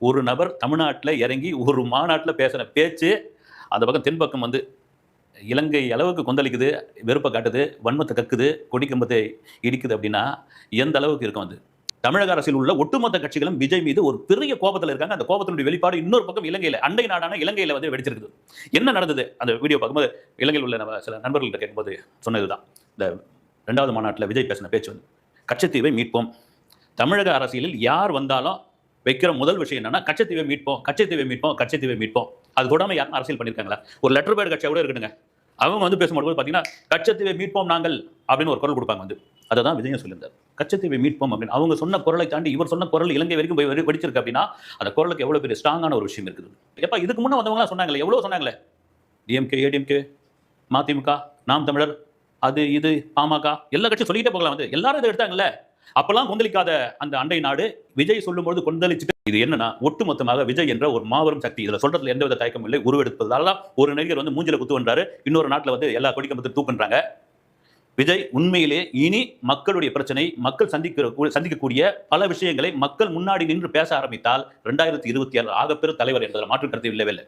ஒரு நபர் தமிழ்நாட்டில் இறங்கி ஒரு மாநாட்டில் பேசின பேச்சு அந்த பக்கம் தென்பக்கம் வந்து இலங்கை அளவுக்கு கொந்தளிக்குது வெறுப்பை காட்டுது வன்மத்தை கக்குது கொடிக்கம்பத்தை இடிக்குது அப்படின்னா எந்த அளவுக்கு இருக்கும் அது? தமிழக அரசில் உள்ள ஒட்டுமொத்த கட்சிகளும் விஜய் மீது ஒரு பெரிய கோபத்தில் இருக்காங்க. அந்த கோபத்தினுடைய வெளிப்பாடு இன்னொரு பக்கம் இலங்கையில் அண்டை நாடான இலங்கையில் வந்து வெடிச்சிருக்குது. என்ன நடந்தது? அந்த வீடியோ பார்க்கும்போது இலங்கையில் உள்ள நம்ம சில நண்பர்கள்ட்ட கேட்கும்போது சொன்னதுதான். இந்த ரெண்டாவது மாநாட்டில் விஜய் பேசின பேச்சு வந்து கச்சத்தீவை மீட்போம். தமிழக அரசியலில் யார் வந்தாலும் வைக்கிற முதல் விஷயம் என்னன்னா கச்சத்தீவை மீட்போம் கச்சத்தீவை மீட்போம் கச்சத்தீவை மீட்போம். அது கூடாமல் யாரும் அரசியல் பண்ணியிருக்காங்களா? ஒரு லெட்டர் பேட் கட்சியாக கூட இருக்கணுங்க அவங்க வந்து பேசும்போது பார்த்தீங்கன்னா கச்சத்தீவை மீட்போம் நாங்கள் அப்படின்னு ஒரு குரல் கொடுப்பாங்க வந்து. அதை தான் விஜயம் சொல்லியிருந்தார். கச்சத்தீவை மீட்போம் அப்படின்னு. அவங்க சொன்ன குரலை தாண்டி இவர் சொன்ன குரல் இலங்கை வரைக்கும் போய் வெடி- வெடிச்சிருக்கு அப்படின்னா அந்த குரலுக்கு எவ்வளோ பெரிய ஸ்ட்ராங்கான ஒரு விஷயம் இருக்குது. எப்போ இதுக்கு முன்னே வந்தவங்களாம் சொன்னாங்களே எவ்வளோ சொன்னாங்களே? டிஎம்கே ஏடிஎம்கே மதிமுக நாம் தமிழர் அது இது பாமக எல்லா கட்சியும் சொல்லிட்டே போகலாம் வந்து. எல்லாரும் இதை எடுத்தாங்கல்ல? அப்பெல்லாம் கொந்தளிக்காத அந்த அண்டை நாடு விஜய் சொல்லும்போது கொந்தளிச்சுட்டு இது என்னன்னா ஒட்டுமொத்தமாக விஜய் என்ற ஒரு மாபெரும் சக்தி. இதுல சொல்றதுல எந்தவித தயக்கம் இல்லை உருவெடுப்பதால. ஒரு நடிகர் வந்து மூஞ்சில குத்து பண்றாரு இன்னொரு நாட்டுல வந்து எல்லா கொடிக்கம்பத்து தூக்குன்றாங்க. விஜய் உண்மையிலே இனி மக்களுடைய பிரச்சனை மக்கள் சந்திக்க சந்திக்கக்கூடிய பல விஷயங்களை மக்கள் முன்னாடி நின்று பேச ஆரம்பித்தால் ரெண்டாயிரத்தி இருபத்தி ஆறு ஆகப்பெரும் தலைவர் என்பதில் மாற்று கருத்து இல்லவே இல்லை.